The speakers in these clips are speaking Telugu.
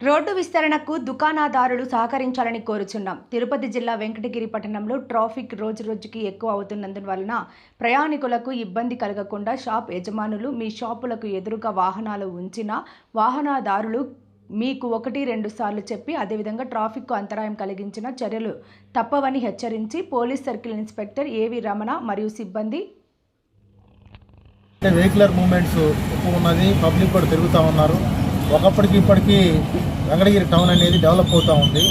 రోడ్డు విస్తరణకు దుకాణదారులు సహకరించాలని కోరుచున్నాం. తిరుపతి జిల్లా వెంకటగిరి పట్టణంలో ట్రాఫిక్ రోజు రోజుకి ఎక్కువ అవుతున్నందువలన ప్రయాణికులకు ఇబ్బంది కలగకుండా షాప్ యజమానులు మీ షాపులకు ఎదురుగా వాహనాలు ఉంచిన వాహనదారులు మీకు ఒకటి రెండు సార్లు చెప్పి అదేవిధంగా ట్రాఫిక్కు అంతరాయం కలిగించిన చర్యలు తప్పవని హెచ్చరించి పోలీస్ సర్కిల్ ఇన్స్పెక్టర్ ఏవి రమణ మరియు సిబ్బంది అంటే వెహికులర్ మూమెంట్స్ ఎక్కువ ఉన్నది. పబ్లిక్ కూడా తిరుగుతూ ఉన్నారు. ఒకప్పటికి ఇప్పటికీ వెంకటగిరి టౌన్ అనేది డెవలప్ అవుతూ ఉంది.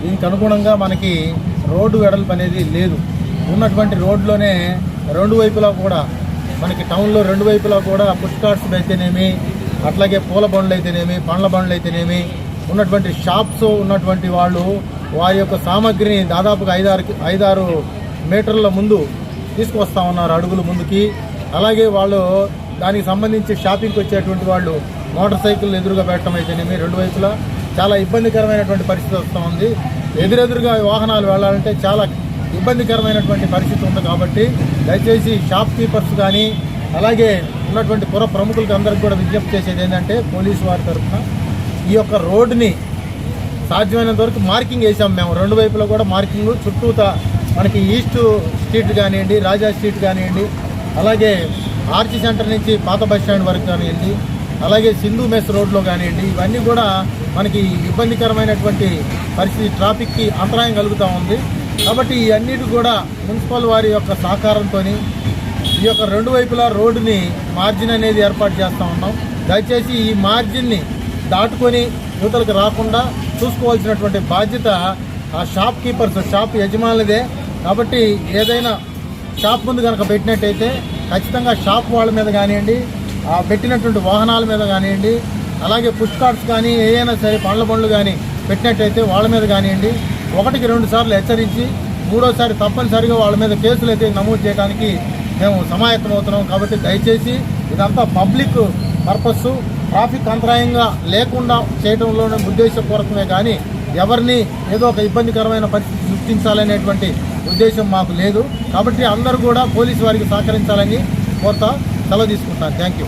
దీనికి అనుగుణంగా మనకి రోడ్డు వెడల్పు అనేది లేదు. ఉన్నటువంటి రోడ్లోనే రెండు వైపులా కూడా మనకి టౌన్లో రెండు వైపులా కూడా పుష్కార్ట్స్ అయితేనేమి అట్లాగే పూల బండ్లు అయితేనేమి పండ్ల బండ్లు అయితేనేమి ఉన్నటువంటి షాప్స్ ఉన్నటువంటి వాళ్ళు వారి యొక్క సామాగ్రిని దాదాపుగా ఐదారు ఐదారు మీటర్ల ముందు తీసుకొస్తా ఉన్నారు అడుగులు ముందుకి. అలాగే వాళ్ళు దానికి సంబంధించి షాపింగ్కి వచ్చేటువంటి వాళ్ళు మోటార్ సైకిల్ ఎదురుగా పెట్టడం అయితేనేమి రెండు వైపులా చాలా ఇబ్బందికరమైనటువంటి పరిస్థితి వస్తూ ఉంది. ఎదురెదురుగా వాహనాలు వెళ్ళాలంటే చాలా ఇబ్బందికరమైనటువంటి పరిస్థితి ఉంది కాబట్టి దయచేసి షాప్ కీపర్స్ కానీ అలాగే ఉన్నటువంటి పుర ప్రముఖులకి అందరికి కూడా విజ్ఞప్తి చేసేది ఏంటంటే పోలీసు వారి తరఫున ఈ యొక్క రోడ్డుని సాధ్యమైనంత వరకు మార్కింగ్ వేసాం మేము. రెండు వైపులా కూడా మార్కింగ్ చుట్టూతా మనకి ఈస్ట్ స్ట్రీట్ కానివ్వండి రాజా స్ట్రీట్ కానివ్వండి అలాగే ఆర్చి సెంటర్ నుంచి పాత బస్ స్టాండ్ వరకు కానివ్వండి అలాగే సింధు మెస్ రోడ్లో కానివ్వండి ఇవన్నీ కూడా మనకి ఇబ్బందికరమైనటువంటి పరిస్థితి ట్రాఫిక్కి అంతరాయం కలుగుతూ ఉంది. కాబట్టి ఈ అన్నిటి కూడా మున్సిపల్ వారి యొక్క సహకారంతో ఈ యొక్క రెండు వైపులా రోడ్డుని మార్జిన్ అనేది ఏర్పాటు చేస్తూ ఉన్నాం. దయచేసి ఈ మార్జిన్ని దాటుకొని యువతలకు రాకుండా చూసుకోవాల్సినటువంటి బాధ్యత ఆ షాప్ కీపర్స్ షాప్ యజమానులదే. కాబట్టి ఏదైనా షాప్ ముందు కనుక పెట్టినట్టయితే ఖచ్చితంగా షాప్ వాళ్ళ మీద కానివ్వండి పెట్టినటువంటి వాహనాల మీద కానివ్వండి అలాగే పుష్ కార్ట్స్ కానీ ఏదైనా సరే పండ్ల బండ్లు కానీ పెట్టినట్టయితే వాళ్ళ మీద కానివ్వండి ఒకటికి రెండు సార్లు హెచ్చరించి మూడోసారి తప్పనిసరిగా వాళ్ళ మీద కేసులు అయితే నమోదు చేయడానికి మేము సమాయత్తమవుతున్నాం కాబట్టి దయచేసి ఇదంతా పబ్లిక్ పర్పస్ ట్రాఫిక్ అంతరాయంగా లేకుండా చేయడంలోనే ఉద్దేశపూర్వకమే కానీ ఎవరిని ఏదో ఒక ఇబ్బందికరమైన పరిస్థితి సృష్టించాలనేటువంటి ఉద్దేశం మాకు లేదు. కాబట్టి అందరూ కూడా పోలీసు వారికి సహకరించాలని కోరుతా సెలవు తీసుకుంటాను థ్యాంక్ యూ